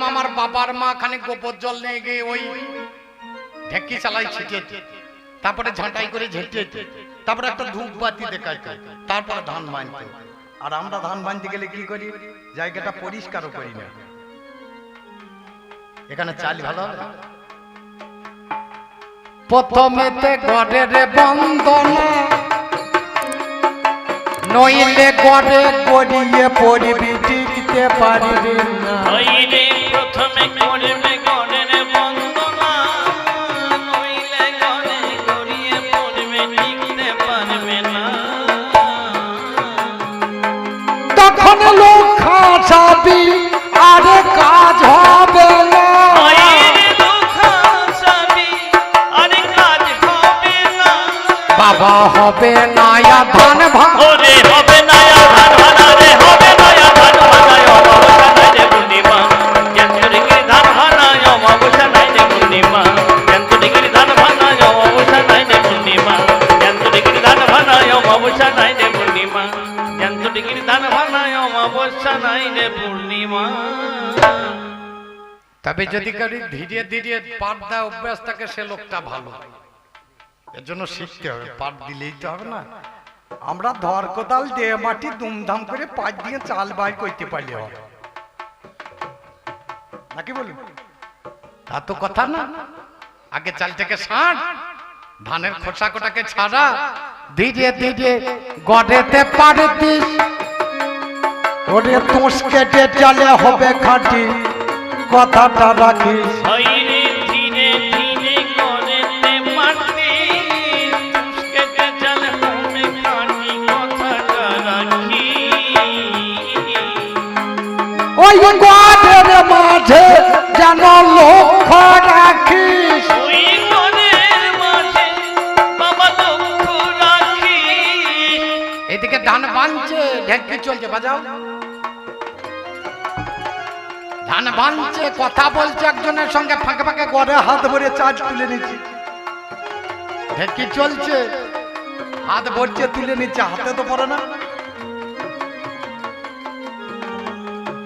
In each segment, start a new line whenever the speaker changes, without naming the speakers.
দেখতাম আমার বাবার মা খানে গোপর জল নিয়ে গিয়ে ওই ঢেকি চালাই ছিটে তারপরে ঝাঁটাই করে ঝেঁটে তারপরে একটা ধূপ বাতি দেখাইতো তারপরে ধান বানতো আর আমরা ধান বানতে গেলে কি করি জায়গাটা পরিষ্কারও করি না এখানে চাল ভালো হবে
প্রথমেতে ঘরের বন্দনা নইলে গড়ে করিয়ে পরিবি টিকতে পারবি না নইলে হবে নয়া ধান
ভাঙরে হবে নয়া ধান ভাঙরে হবে নয়া ধান ভাঙায় অমাবস্যা নাই রে পূর্ণিমা চন্দ্রগিরি ধান ভাঙায় অমাবস্যা পূর্ণিমা ধান ভাঙায় অমাবস্যা পূর্ণিমা ধান ভাঙায় অমাবস্যা পূর্ণিমা ধান ভাঙায় অমাবস্যা পূর্ণিমা
তবে যদি কারি ধীরে ধীরে পর্দা অভ্যাস থাকে সে লোকটা ভালো শিখতে হবে পাট দিলেই তো হবে না আমরা ধর কোদাল মাটি দুমধাম করে পাট দিয়ে চাল করতে নাকি বলুন তা তো কথা না আগে চালটাকে সার ধানের খোসা কোটাকে ছাড়া
ধীরে ধীরে গড়েতে পারতিস ওরে তুষ কেটে চালে হবে খাঁটি কথাটা রাখিস এদিকে
ধান বানছে ঢেঁকি চলছে বাজাও ধান বানছে কথা বলছে একজনের সঙ্গে ফাঁকে ফাঁকে গড়ে হাত ভরে চার্জ তুলে নিচ্ছি ঢেঁকি চলছে হাত ভরছে তুলে নিচ্ছে হাতে তো পড়ে না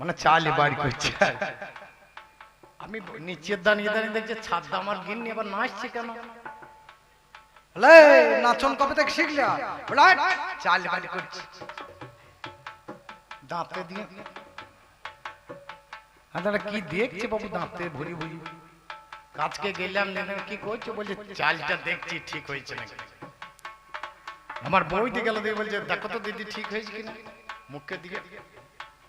মানে চালে বাড়ি করছে আমি নিচের দাঁড়িয়ে দাঁড়িয়ে দেখছি ছাদ আমার গিন্নি আবার নাচছে কেন নাচন কবে থেকে শিখলে চাল বাড়ি করছে দাঁতে দিয়ে হ্যাঁ, কি দেখছে বাবু দাঁতে ভরি ভরি কাজকে গেলাম কি কইছো বলছে চালটা দেখছি ঠিক হয়েছে নাকি আমার বউটি গেল দিয়ে বলছে দেখো তো দিদি ঠিক হয়েছে কিনা মুখে দিয়ে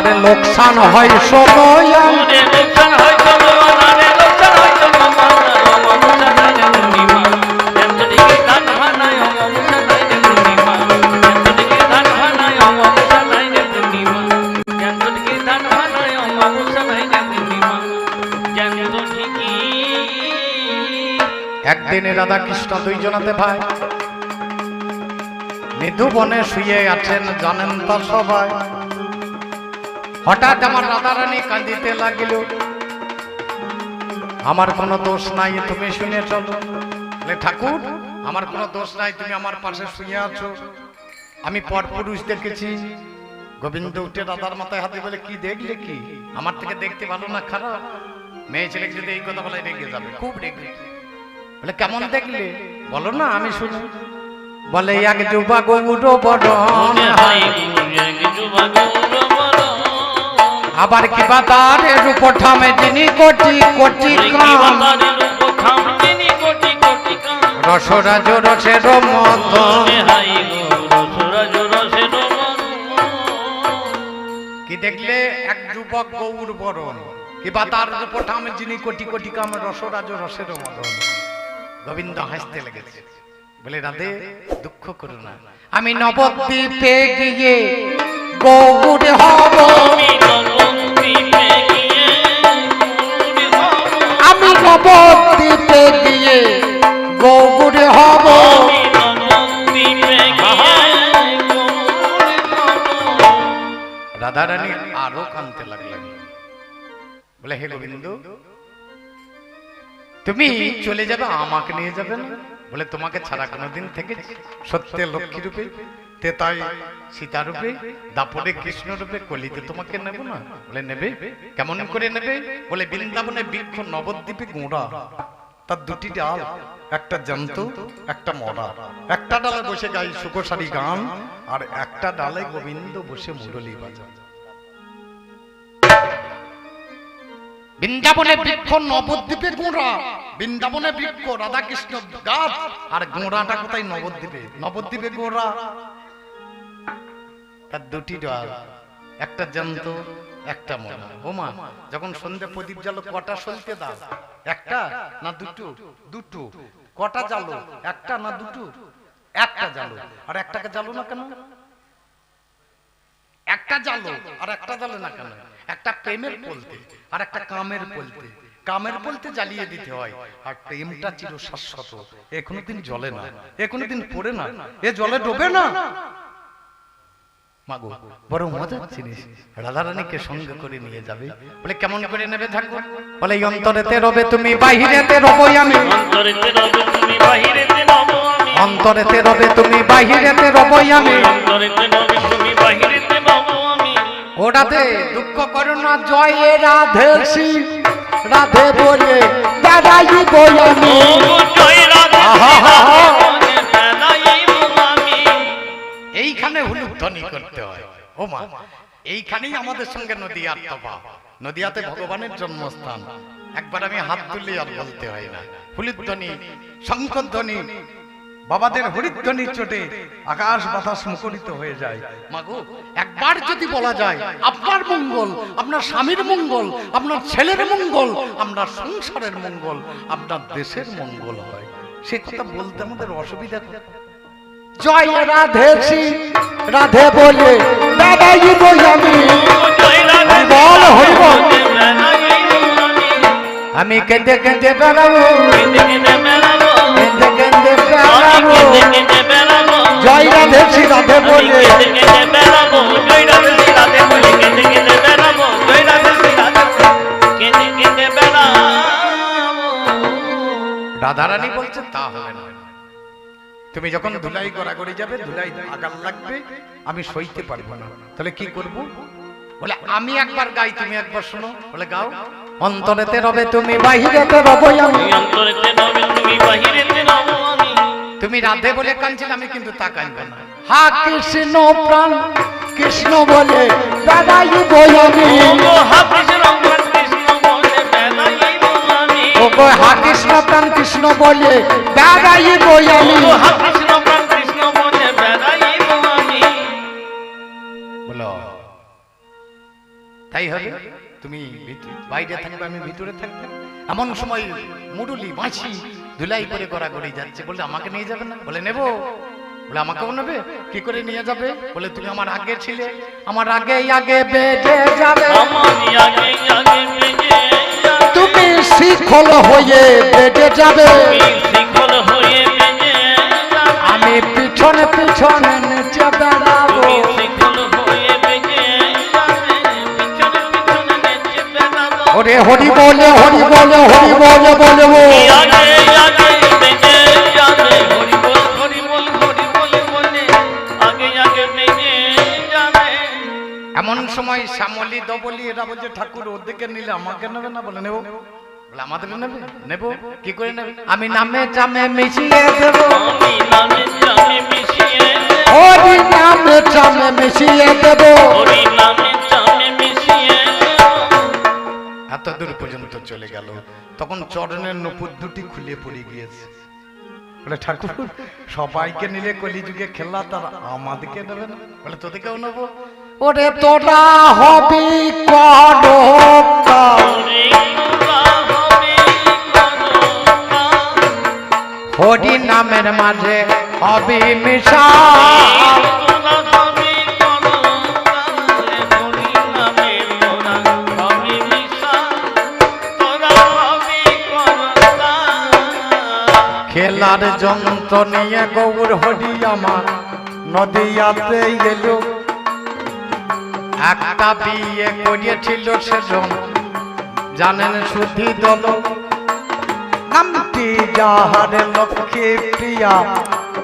নারে লোকসান হয় সময়
একদিনে রাধা কৃষ্ণ দুইজনাতে ভাই মৃদু বনে শুয়ে আছেন জানেন তা সবাই হঠাৎ আমার রাধারানী কাঁদিতে লাগিল আমার কোনো দোষ নাই তুমি শুনে চলো ঠাকুর আমার কোনো দোষ নাই তুমি আমার পাশে শুয়ে আছো আমি পুরুষ দেখেছি গোবিন্দ উঠে দাদার মাথায় হাতে বলে কি দেখলে কি আমার থেকে দেখতে ভালো না খারাপ মেয়ে ছেলে যদি এই কথা বলে রেগে যাবে খুব রেগে বলে কেমন দেখলে বলো না আমি শুনি বলে এক যুবা গৌর বড় আবার কিবা বাতারে রূপ ঠামে তিনি কোটি কোটি কাম
রসরাজ রসের মত
কি দেখলে এক যুবক গৌর বরণ কি বাতার রূপ যিনি কোটি কোটি কাম রসরাজ রসের মরণ গোবিন্দ হাসতে লেগেছে বলে রাধে দুঃখ করো না
আমি নবদ্বীপে গিয়ে গৌর হব আমি নবদ দ্বীপে গিয়ে গৌগুড়ে হব
রাধারানী আরো কানতে লাগলেন বলে হে গোবিন্দ তুমি চলে যাবে আমাকে নিয়ে যাবে না বলে তোমাকে ছাড়া কোনোদিন থেকে সত্যে লক্ষ্মী রূপে তেতাই সীতা রূপে দাপরে কৃষ্ণ রূপে কলিতে তোমাকে নেব না বলে নেবে কেমন করে নেবে বলে বৃন্দাবনে বৃক্ষ নবদ্বীপে গোড়া তার দুটি ডাল একটা জন্ত একটা মরা একটা ডালে বসে গাই সুখসারি গান আর একটা ডালে গোবিন্দ বসে মুরলী বাজা বৃন্দাবনে বৃক্ষ নবদ্বীপে গোড়া বৃন্দাবনে বৃক্ষ রাধা কৃষ্ণ গাছ আর গোড়াটা কোথায় নবদ্বীপে নবদ্বীপে গোড়া তার দুটি ডাল একটা জন্ত একটা মন বোমা যখন সন্ধে প্রদীপ জালো কটা সলতে দাও একটা না দুটো দুটো কটা জালো একটা না দুটো একটা জালো আর একটাকে জালো না কেন একটা জালো আর একটা জালো না কেন একটা প্রেমের পলতে আর একটা কামের পলতে কামের বলতে জ্বালিয়ে দিতে হয় আর প্রেমটা চির শাশ্বত এ কোনোদিন জলে না এ কোনোদিন পড়ে না এ জলে ডোবে না রাধারানীকে সঙ্গে করে নিয়ে যাবে কেমন করে নেবে থাকবো বলে অন্তরেতে রবে তুমি বাহিরেতে রবো আমি
অন্তরেতে রবে তুমি বাহিরেতে রবো আমি অন্তরেতে রবে তুমি বাহিরেতে আমি অন্তরেতে রবে তুমি বাহিরেতে
ওটাতে দুঃখ করোনা জয় রাধে রাধে বলে
এইখানে হলুদ ধ্বনি করতে হয় ও মা এইখানেই আমাদের সঙ্গে নদিয়ার তবা নদীয়াতে ভগবানের জন্মস্থান একবার আমি হাত তুললে আর বলতে হয় না হুলুধ্বনি শঙ্কর ধ্বনি বাবাদের হরিধ্বনির চটে আকাশ বাতাস মুখরিত হয়ে যায় মাগো একবার যদি বলা যায় আপনার মঙ্গল আপনার স্বামীর মঙ্গল আপনার ছেলের মঙ্গল আপনার সংসারের মঙ্গল আপনার দেশের মঙ্গল হয় সে কথা বলতে আমাদের অসুবিধা
জয় রাধে রাধে বলে আমি কেঁদে কেঁদে বেড়াবো
জয় রাধে শ্রী রাধে বলে
রাধারানী বলছে তা হবে না তুমি যখন ধুলাই গড়াগড়ি যাবে ধুলাই আগাল লাগবে আমি সইতে পারবো না তাহলে কি করব বলে আমি একবার গাই তুমি একবার শোনো বলে গাও
অন্তরেতে রবে তুমি বাহিরেতে রবই আমি
অন্তরেতে রবে তুমি বাহিরেতে রবো আমি
তুমি রাধে বলে কাঁদছিলে আমি কিন্তু তা কাঁদব না
হা কৃষ্ণ প্রাণ কৃষ্ণ বলে দাদাই হা কৃষ্ণ প্রাণ কৃষ্ণ বলে দাদাই বই
হা কৃষ্ণ প্রাণ কৃষ্ণ বলে দাদাই
বলে তাই হবে তুমি বাইরে থাকবে আমি ভিতরে থাকবে এমন সময় মুরুলি বাঁচি ধুলাই করে গড়া গড়ি যাচ্ছে বলে আমাকে নিয়ে যাবে না বলে নেবো বলে আমাকেও নেবে কি করে নিয়ে যাবে বলে তুমি আমার আগে ছিলে আমার আগে আগে বেজে যাবে
তুমি শিখল হয়ে বেজে যাবে আমি পিছনে পিছনে নেচে যাবে রে হরি বলে হরি বলে হরি বলে
বলে
এমন সময় শ্যামলি দবলি এরা বলছে ঠাকুর ওদেরকে নিলে আমাকে নেবে না বলে নেবো বলে আমাদের নেবে নেবো কি করে নেবে
আমি নামে চামে মিশিয়ে দেবো হরি নামে চামে মিশিয়ে দেব
চলে গেল তখন চরণের নপুর দুটি খুলে পড়ে গিয়েছে বলে ঠাকুর সবাইকে নিলে কলিযুগে খেলা তার আমাদেরকে নেবে না বলে তোদেরকেও
ওরে তোরা হবি হরি নামের মাঝে হবি মিশা বেলার যন্ত্র নিয়ে গৌর হরি আমার নদীয়াতে এলো একটা বিয়ে করিয়েছিল সেজন জানেন শুধু দল নামটি যাহারে লক্ষ্মী প্রিয়া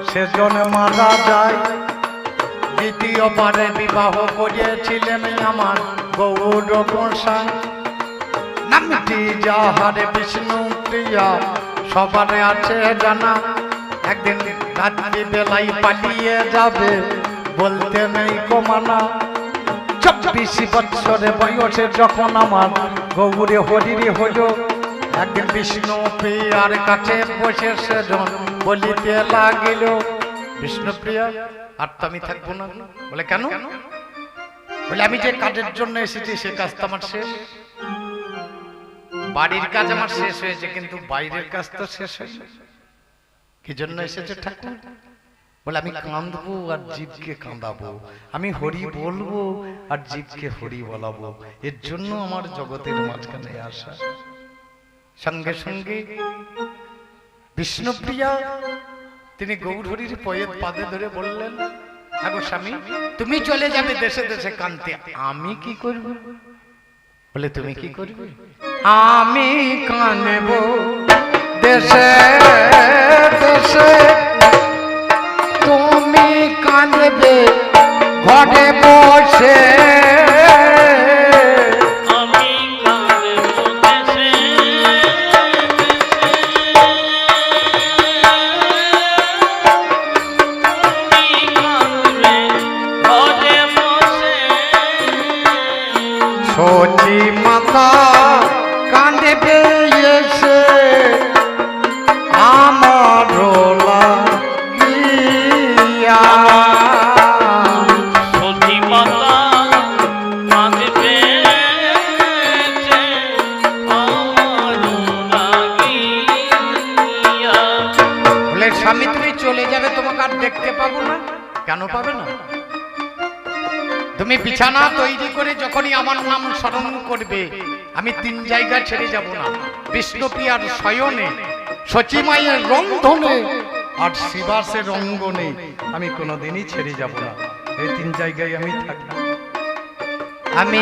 সেজন মারা যায় দ্বিতীয়বারে বিবাহ করিয়েছিলেন আমার গৌর গোসাই নামটি যাহারে বিষ্ণু প্রিয়া সবার আছে জানা একদিন রাত্রি বেলায় পালিয়ে যাবে বলতে নেই কমানা চব্বিশ বছরে বয়সে যখন আমার গৌরে হরিরে হল একদিন বিষ্ণু প্রিয়ার কাছে বসে সেজন বলিতে লাগিল
প্রিয়া আর তো আমি থাকবো না বলে কেন বলে আমি যে কাজের জন্য এসেছি সে কাজ তো আমার শেষ বাড়ির কাজ আমার শেষ হয়েছে কিন্তু বাইরের কাজ তো শেষ হয়েছে কি জন্য এসেছে ঠাকুর বলে আমি কাঁদবো আর জীবকে কাঁদাবো আমি হরি বলবো আর জীবকে হরি বলাবো এর জন্য আমার জগতের মাঝখানে আসা সঙ্গে সঙ্গে বিষ্ণুপ্রিয়া তিনি গৌরহরির পয়ের পাদে ধরে বললেন আগো স্বামী তুমি চলে যাবে দেশে দেশে কানতে আমি কি করব বলে তুমি কি করবে
আমি কানব দেশে দেশে তুমি কানবে ঘটে বসে
জানে তোমাকে আর দেখতে পাবো না কেন পাবে না তুমি বিছানা তৈরি করে যখনই আমার নাম স্মরণ করবে আমি তিন জায়গা ছেড়ে যাব না বিষ্ণুপ্রিয়ার শয়নে সচিমাইয়ের রন্ধনে আর শিবাসের অঙ্গনে আমি কোনোদিনই ছেড়ে যাব না এই তিন জায়গায় আমি থাকব
আমি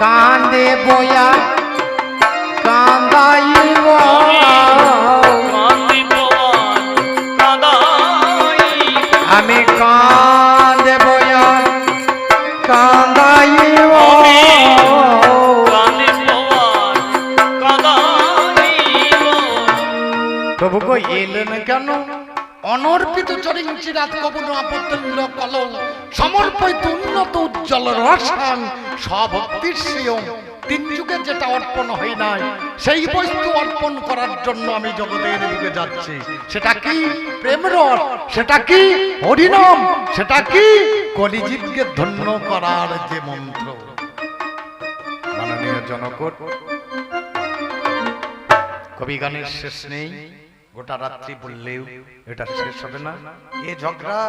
কান্দে বয়া বয়া আমি কাঁদেব কাঁদাইব
প্রভু গো এলেন কেন অনর্পিত চরিঞ্চি রাত কবন আপত্তল্য কলম সমর্পিত উন্নত উজ্জ্বল রসায়ন স্বভক্তির সেয়ম তিন যুগে যেটা অর্পণ হয় নাই সেই বস্তু অর্পণ করার জন্য আমি জগতের দিকে যাচ্ছি সেটা কি প্রেম রস সেটা কি হরিনাম সেটা কি কলিজীবকে ধন্য করার যে মন্ত্র মাননীয় জনকট কবি গানের শেষ নেই গোটা রাত্রি বললেও এটা শেষ হবে না এ ঝগড়া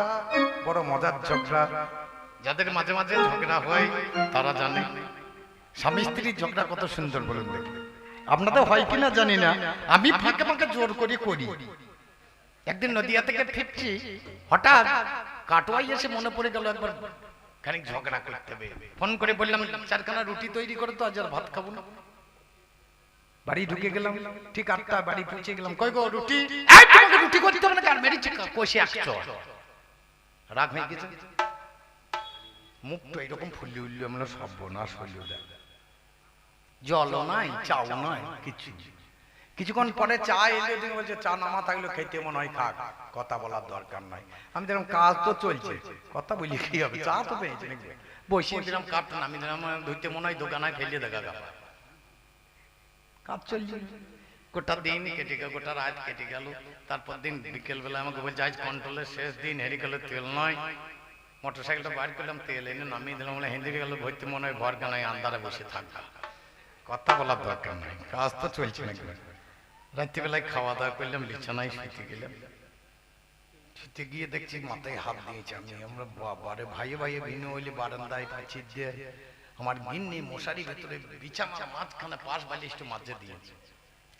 বড় মজার ঝগড়া যাদের মাঝে মাঝে ঝগড়া হয় তারা জানে স্বামী স্ত্রীর ঝগড়া কত সুন্দর বলুন দেখুন আপনাদের হয় কিনা জানি না আমি ফাঁকে ফাঁকে জোর করে করি একদিন নদিয়া থেকে ফিরছি হঠাৎ কাটোয়াই এসে মনে পড়ে গেল একবার খানিক ঝগড়া করতে হবে ফোন করে বললাম চারখানা রুটি তৈরি করে তো আজ আর ভাত খাবো না বাড়ি ঢুকে গেলাম ঠিক আটটা বাড়ি পৌঁছে গেলাম কই গো রুটি এই তোমাকে রুটি করতে হবে না কার মেরি কষে আসছো রাগ হয়ে গেছে মুখ তো এরকম ফুলি উল্লি আমরা সব বোনাস হইলো দেখ জল নাই চাও নয় কিছু কিছুক্ষণ পরে চা এলে দেখি বলছে চা নামা থাকলে খেতে মনে হয় খাক কথা বলার দরকার নাই আমি দেখলাম কাজ তো চলছে কথা বলি কি হবে চা তো পেয়েছে বসে দিলাম কাপটা আমি দিলাম ধুইতে মনে হয় দোকানে ফেলে দেখা কাপ কাপ চলছে গোটা দিন কেটে গেল গোটা রাত কেটে গেল তারপর দিন বিকেলবেলা আমাকে বলছে আজ কন্ট্রোলের শেষ দিন হেরি গেল তেল নয় মোটরসাইকেলটা বাইর করলাম তেল এনে নামিয়ে দিলাম হিন্দি গেল ভর্তি মনে হয় ভর আন্দারে বসে থাকবা কথা বলার দরকার নাই কাজ তো চলছে না রাত্রিবেলায় খাওয়া দাওয়া করলাম বিছানায় শুতে গেলাম শুতে গিয়ে দেখছি মাথায় হাত দিয়েছে আমি আমরা বারে ভাইয়ে ভাইয়ে ভিন্ন হইলে বারান্দায় পাচ্ছি যে আমার গিন্নি মশারি ভেতরে বিছানা মাঝখানে পাশ বালিশটা মাঝে দিয়েছে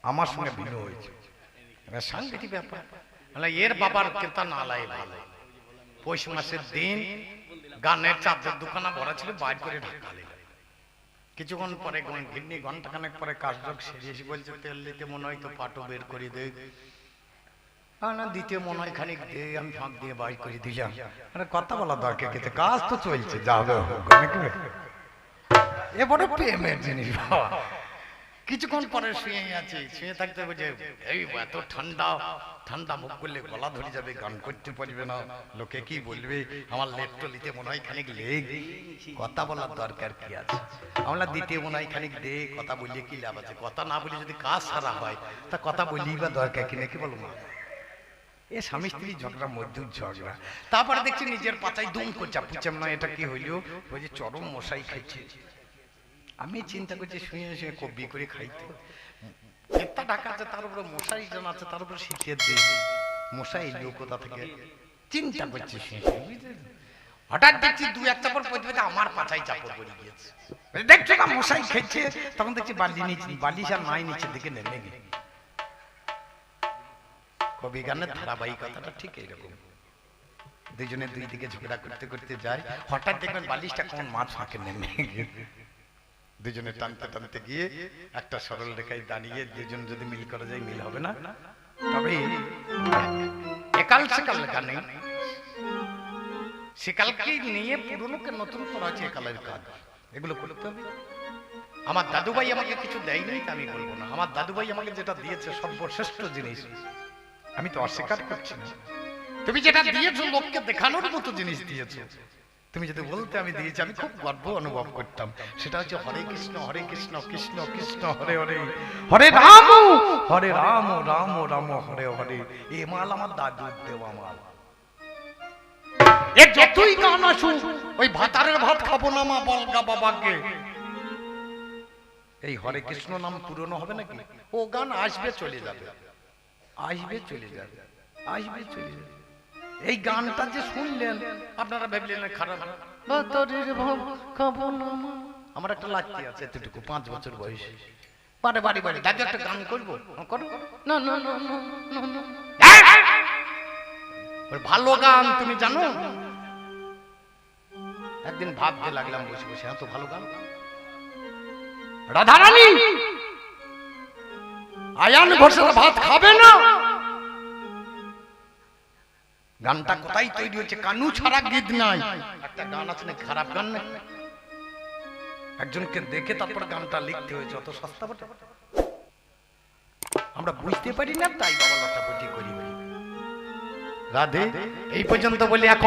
আমার সঙ্গে ভিন্ন হয়েছে সাংঘাতিক ব্যাপার মানে এর বাবার কেতা নালাই ভালো পৌষ মাসের দিন গানের চাদর দোকানা ভরা ছিল বাইর করে ঢাকা কিছুক্ষণ পরে ঘিন্নি ঘন্টাখানেক পরে কাজযোগ সেরে বলছে তেল দিতে মনে হয় তো পাটো বের করে দে না দিতে মনে হয় খানিক দে আমি ফাঁক দিয়ে বাই করে দিলাম মানে কথা বলা দরকার কিন্তু কাজ তো চলছে যাবে হোক নাকি এরপরে প্রেমের জিনিস বাবা কিছুক্ষণ পরে শুয়ে আছে শুয়ে থাকতে হবে যে এই এত ঠান্ডা ঠান্ডা মুখ করলে গলা ধরে যাবে গান করতে পারবে না লোকে কি বলবে আমার লেপ লিতে মনে হয় খানিক লেগ কথা বলার দরকার কি আছে আমরা দিতে মনে হয় খানিক দে কথা বলিয়ে কি লাভ আছে কথা না বলে যদি কাজ সারা হয় তা কথা বলি বা দরকার কি নাকি বলো না এ স্বামী স্ত্রী ঝগড়া মধ্যুর ঝগড়া তারপরে দেখছি নিজের পাতায় দুম করছে পুচাম না এটা কি হইলো ওই যে চরম মশাই খাইছে আমি চিন্তা করছি শুয়ে শুয়ে কবি করে খাইতে একটা টাকা আছে তার উপরে মশারি জন আছে তার উপরে শিখিয়ে দিয়ে মশাই লোকতা থেকে চিন্তা করছি হঠাৎ দেখছি দু আমার চাপড় পড়ে গিয়েছে দেখছো না মশাই খেয়েছে তখন দেখছি বালি নিচে বালিশ আর নাই নিচে দিকে নেমে গেল কবি গানের ধারাবাহিকতাটা ঠিক এইরকম দুজনে দুই দিকে ঝগড়া করতে করতে যায় হঠাৎ দেখবেন বালিশটা কোন মাছ ফাঁকে নেমে গেছে দুজনে টানতে টানতে গিয়ে একটা সরল রেখায় দাঁড়িয়ে দুজন যদি মিল করা যায় মিল হবে না তবে একাল সেকাল লেখা নেই সেকালকে নিয়ে পুরনোকে নতুন করা আছে একালের কাজ এগুলো করতে হবে আমার দাদুভাই আমাকে কিছু দেয়নি আমি বলবো না আমার দাদুভাই আমাকে যেটা দিয়েছে সর্বশ্রেষ্ঠ জিনিস আমি তো অস্বীকার করছি না তুমি যেটা দিয়েছো লোককে দেখানোর মতো জিনিস দিয়েছো তুমি যদি বলতে আমি দিয়েছি আমি খুব গর্ব অনুভব করতাম সেটা হচ্ছে হরে কৃষ্ণ হরে কৃষ্ণ কৃষ্ণ কৃষ্ণ হরে হরে হরে রাম হরে রাম রাম রাম হরে হরে এ মাল আমার দাদুর দেওয়া মাল এ যতই গান আসুন ওই ভাতারের ভাত খাবো না মা বলগা বাবাকে এই হরে কৃষ্ণ নাম পুরনো হবে নাকি ও গান আসবে চলে যাবে আসবে চলে যাবে আসবে চলে যাবে এই গানটা যে শুনলেন আপনারা ভাবলেন খারাপ আমার একটা লাগতে আছে এতটুকু পাঁচ বছর বয়স বাড়ি বাড়ি একটা গান করবো হ্যাঁ, হ্যাঁ! ভালো গান তুমি জানো একদিন ভাবতে লাগলাম বসে বসে এত ভালো গান রাধারানী আয়ান ঘোষের ভাত খাবে না গানটা কোথায় তৈরি হচ্ছে কানু ছাড়া গীত নাই একটা গান আছে না খারাপ গান নাই একজনকে দেখে তারপর গানটা লিখতে হয়েছে অত সস্তা বটে আমরা বুঝতে পারি না তাই বাবা লটাপটি করি রাধে এই পর্যন্ত বলি এখন